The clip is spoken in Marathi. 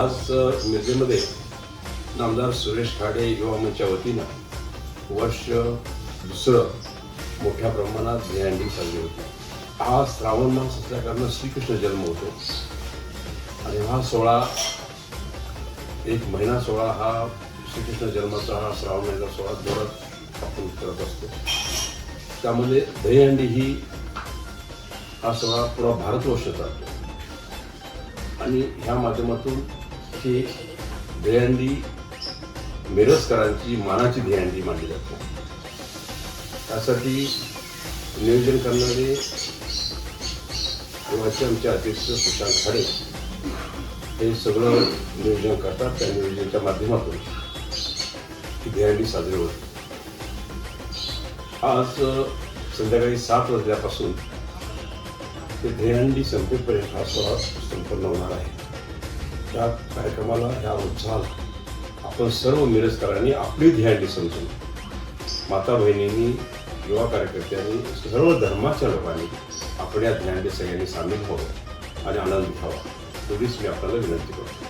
आज मिरजेमध्ये नामदार सुरेश खाडे युवा मंचच्या वतीनं वर्ष दुसरं मोठ्या प्रमाणात दहीहंडी साजरी होती. हा श्रावण मास असल्याकारण श्रीकृष्ण जन्म होतो. आणि हा सोहळा एक महिना सोहळा हा श्रीकृष्ण जन्माचा हा श्रावण महिन्याचा सोहळा जोरात आपण करत असतो. त्यामध्ये दहीहंडी ही हा सोहळा पुरा भारतवर्ष चालतो. आणि ह्या माध्यमातून ही दहीहंडी मिरजकरांची मानाची दहीहंडी मानली जाते. त्यासाठी नियोजन करणारे तेव्हाचे आमचे अध्यक्ष सुशांत खाडे हे सगळं नियोजन करतात. त्या नियोजनाच्या माध्यमातून ही दहीहंडी साजरी होते. आज संध्याकाळी सात वाजल्यापासून ते ध्येयांडी संपेपर्यंत हा सोहळा संपन्न होणार आहे. त्या कार्यक्रमाला ह्या उत्साहात आपण सर्व मिरजकरांनी आपली दहीहंडी समजून माता बहिणींनी युवा कार्यकर्त्यांनी सर्व धर्माच्या लोकांनी आपल्या दहीहंडी सगळ्यांनी सामील व्हावं आणि आनंद घ्यावा. एवढीच मी आपल्याला विनंती करतो.